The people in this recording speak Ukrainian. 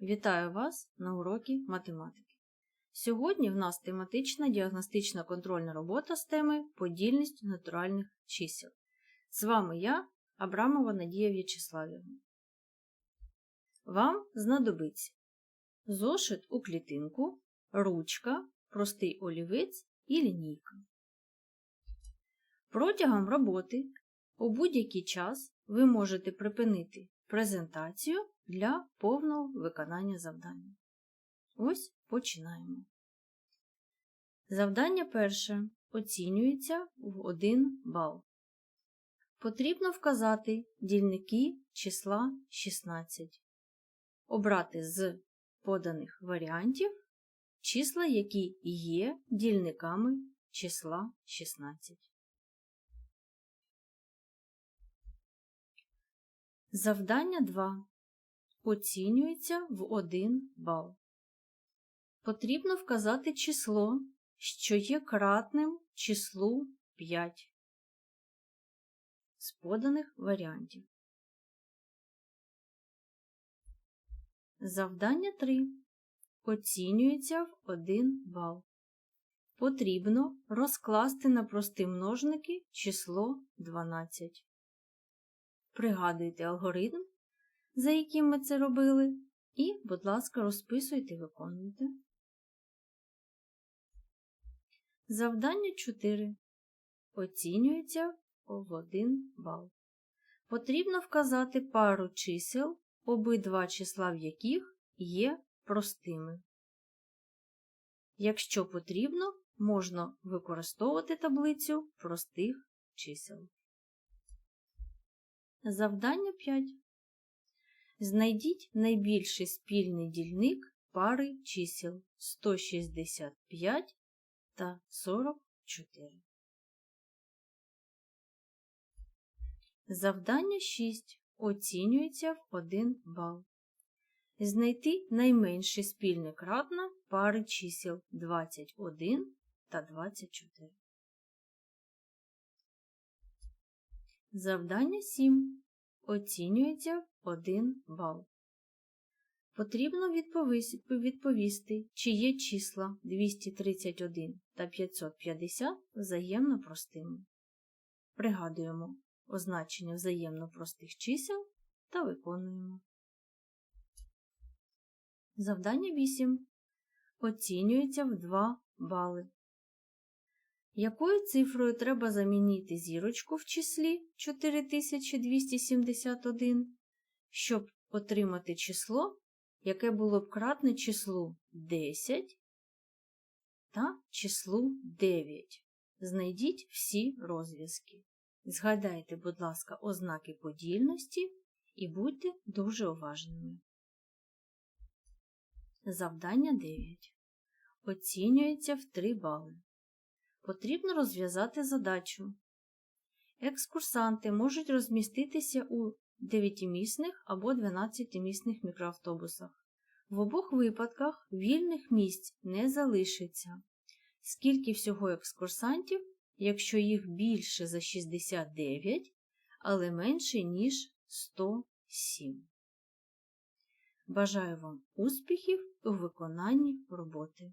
Вітаю вас на уроці математики. Сьогодні в нас тематична діагностична контрольна робота з теми подільність натуральних чисел. З вами я, Абрамова Надія В'ячеславівна. Вам знадобиться зошит у клітинку, ручка, простий олівець і лінійка. Протягом роботи у будь-який час ви можете припинити презентацію для повного виконання завдання. Ось починаємо. Завдання перше оцінюється в 1 бал. Потрібно вказати дільники числа 16. Обрати з поданих варіантів числа, які є дільниками числа 16. Завдання 2 оцінюється в 1 бал. Потрібно вказати число, що є кратним числу 5 з поданих варіантів. Завдання 3 оцінюється в 1 бал. Потрібно розкласти на прості множники число 12. Пригадуйте алгоритм, за яким ми це робили, і, будь ласка, розписуйте і виконуйте. Завдання 4. Оцінюється в 1 бал. Потрібно вказати пару чисел, обидва числа в яких є простими. Якщо потрібно, можна використовувати таблицю простих чисел. Завдання 5. Знайдіть найбільший спільний дільник пари чисел 165 та 44. Завдання 6 оцінюється в 1 бал. Знайти найменший спільний кратна пари чисел 21 та 24. Завдання 7 оцінюється 1 бал. Потрібно відповісти, чи є числа 231 та 550 взаємно простими. Пригадуємо означення взаємно простих чисел та виконуємо. Завдання 8 оцінюється в 2 бали. Якою цифрою треба замінити зірочку в числі 4271, щоб отримати число, яке було б кратне числу 10 та числу 9. Знайдіть всі розв'язки. Згадайте, будь ласка, ознаки подільності і будьте дуже уважними. Завдання 9. Оцінюється в 3 бали. Потрібно розв'язати задачу. Екскурсанти можуть розміститися у 9-місних або 12-місних мікроавтобусах. В обох випадках вільних місць не залишиться. Скільки всього екскурсантів, якщо їх більше за 69, але менше, ніж 107. Бажаю вам успіхів у виконанні роботи.